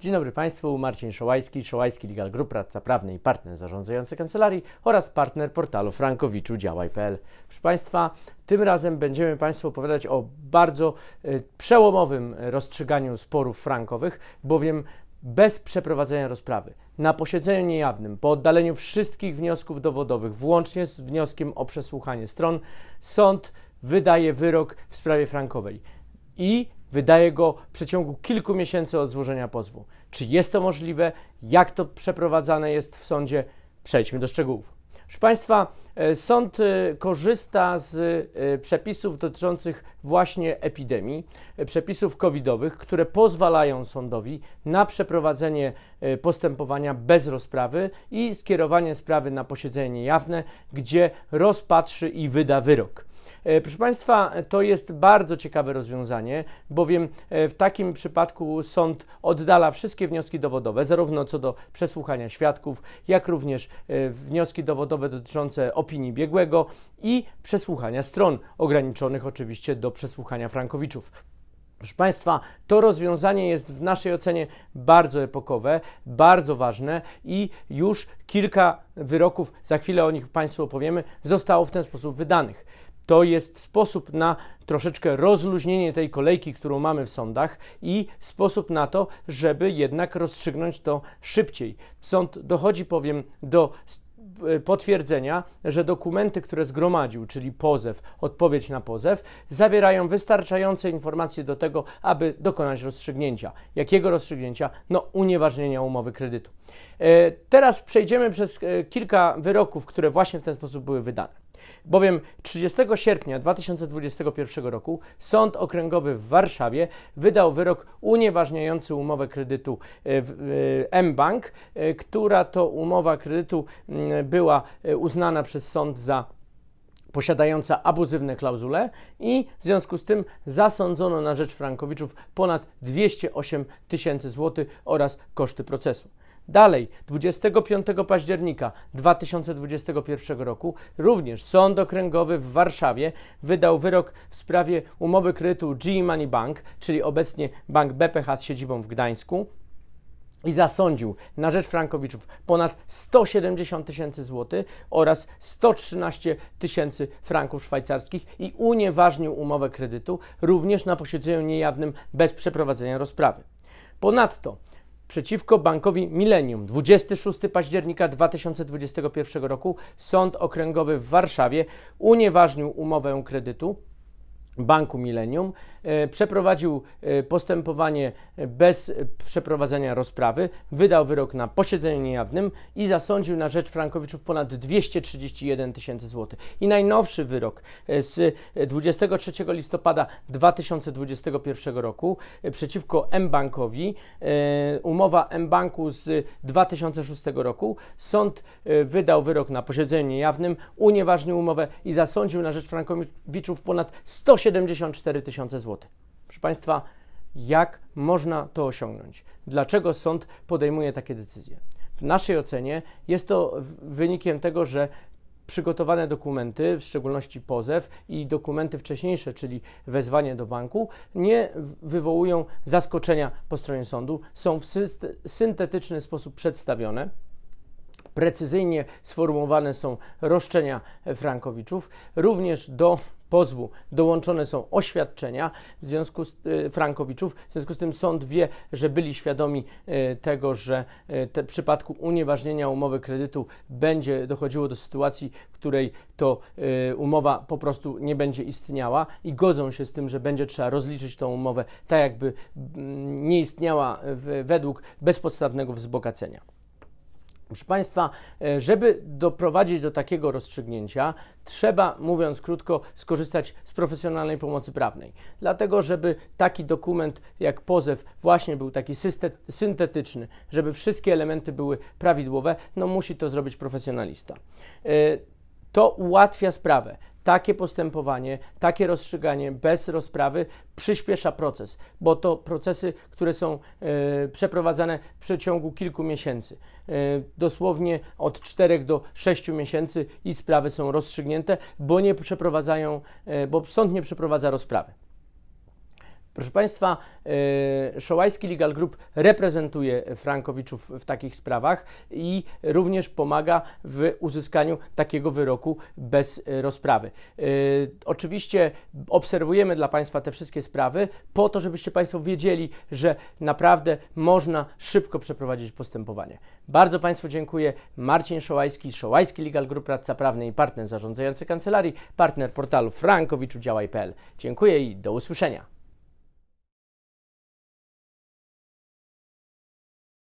Dzień dobry Państwu, Marcin Szołajski, Szołajski Legal Group, radca prawny i partner zarządzający kancelarii oraz partner portalu frankowiczu działaj.pl. Proszę Państwa, tym razem będziemy Państwu opowiadać o bardzo e, przełomowym rozstrzyganiu sporów frankowych, bowiem bez przeprowadzenia rozprawy, na posiedzeniu niejawnym, po oddaleniu wszystkich wniosków dowodowych, włącznie z wnioskiem o przesłuchanie stron, sąd wydaje wyrok w sprawie frankowej i wydaje go w przeciągu kilku miesięcy od złożenia pozwu. Czy jest to możliwe? Jak to przeprowadzane jest w sądzie? Przejdźmy do szczegółów. Proszę Państwa, e, sąd e, korzysta z e, przepisów dotyczących właśnie epidemii, przepisów covidowych, które pozwalają sądowi na przeprowadzenie postępowania bez rozprawy i skierowanie sprawy na posiedzenie niejawne, gdzie rozpatrzy i wyda wyrok. E, Proszę Państwa, to jest bardzo ciekawe rozwiązanie, bowiem e, w takim przypadku sąd oddala wszystkie wnioski dowodowe, zarówno co do przesłuchania świadków, jak również e, wnioski dowodowe dotyczące opinii biegłego i przesłuchania stron, ograniczonych oczywiście do przesłuchania frankowiczów. Proszę Państwa, to rozwiązanie jest w naszej ocenie bardzo epokowe, bardzo ważne i już kilka wyroków, za chwilę o nich Państwu opowiemy, zostało w ten sposób wydanych. To jest sposób na troszeczkę rozluźnienie tej kolejki, którą mamy w sądach i sposób na to, żeby jednak rozstrzygnąć to szybciej. Sąd dochodzi powiem do potwierdzenia, że dokumenty, które zgromadził, czyli pozew, odpowiedź na pozew, zawierają wystarczające informacje do tego, aby dokonać rozstrzygnięcia. Jakiego rozstrzygnięcia? No, unieważnienia umowy kredytu. E, Teraz przejdziemy przez e, kilka wyroków, które właśnie w ten sposób były wydane. Bowiem 30 sierpnia 2021 roku Sąd Okręgowy w Warszawie wydał wyrok unieważniający umowę kredytu e, w- e, mBank, e, która to umowa kredytu mm, była e, uznana przez sąd za posiadająca abuzywne klauzule i w związku z tym zasądzono na rzecz Frankowiczów ponad 208 tysięcy złotych oraz koszty procesu. Dalej, 25 października 2021 roku również Sąd Okręgowy w Warszawie wydał wyrok w sprawie umowy kredytu G Money Bank, czyli obecnie Bank BPH z siedzibą w Gdańsku, i zasądził na rzecz Frankowiczów ponad 170 tysięcy złotych oraz 113 tysięcy franków szwajcarskich i unieważnił umowę kredytu również na posiedzeniu niejawnym bez przeprowadzenia rozprawy. Ponadto przeciwko bankowi Millennium 26 października 2021 roku Sąd Okręgowy w Warszawie unieważnił umowę kredytu Banku Millennium, e, przeprowadził e, postępowanie bez e, przeprowadzenia rozprawy, wydał wyrok na posiedzeniu niejawnym i zasądził na rzecz Frankowiczów ponad 231 tysięcy złotych. I najnowszy wyrok z 23 listopada 2021 roku przeciwko mBankowi, umowa mBanku z 2006 roku, sąd wydał wyrok na posiedzeniu niejawnym, unieważnił umowę i zasądził na rzecz Frankowiczów ponad 174 tysiące złotych. Proszę Państwa, jak można to osiągnąć? Dlaczego sąd podejmuje takie decyzje? W naszej ocenie jest to wynikiem tego, że przygotowane dokumenty, w szczególności pozew i dokumenty wcześniejsze, czyli wezwanie do banku, nie wywołują zaskoczenia po stronie sądu, są w syntetyczny sposób przedstawione precyzyjnie sformułowane są roszczenia Frankowiczów. Również do pozwu dołączone są oświadczenia w związku z e, Frankowiczów. W związku z tym sąd wie, że byli świadomi e, tego, że e, te, w przypadku unieważnienia umowy kredytu będzie dochodziło do sytuacji, w której to umowa po prostu nie będzie istniała i godzą się z tym, że będzie trzeba rozliczyć tą umowę tak, jakby mm, nie istniała w, według bezpodstawnego wzbogacenia. Proszę Państwa, e, żeby doprowadzić do takiego rozstrzygnięcia, trzeba, mówiąc krótko, skorzystać z profesjonalnej pomocy prawnej. Dlatego, żeby taki dokument jak pozew właśnie był taki syntetyczny, żeby wszystkie elementy były prawidłowe, no musi to zrobić profesjonalista. E, To ułatwia sprawę. Takie postępowanie, takie rozstrzyganie bez rozprawy przyspiesza proces, bo to procesy, które są e, przeprowadzane w przeciągu kilku miesięcy. E, dosłownie od 4 do 6 miesięcy i sprawy są rozstrzygnięte, bo nie przeprowadzają, e, bo sąd nie przeprowadza rozprawy. Proszę Państwa, e, Szołajski Legal Group reprezentuje Frankowiczów w takich sprawach i również pomaga w uzyskaniu takiego wyroku bez rozprawy. E, Oczywiście obserwujemy dla Państwa te wszystkie sprawy po to, żebyście Państwo wiedzieli, że naprawdę można szybko przeprowadzić postępowanie. Bardzo Państwu dziękuję. Marcin Szołajski, Szołajski Legal Group, radca prawny i partner zarządzający kancelarii, partner portalu frankowiczudziałaj.pl. Dziękuję i do usłyszenia.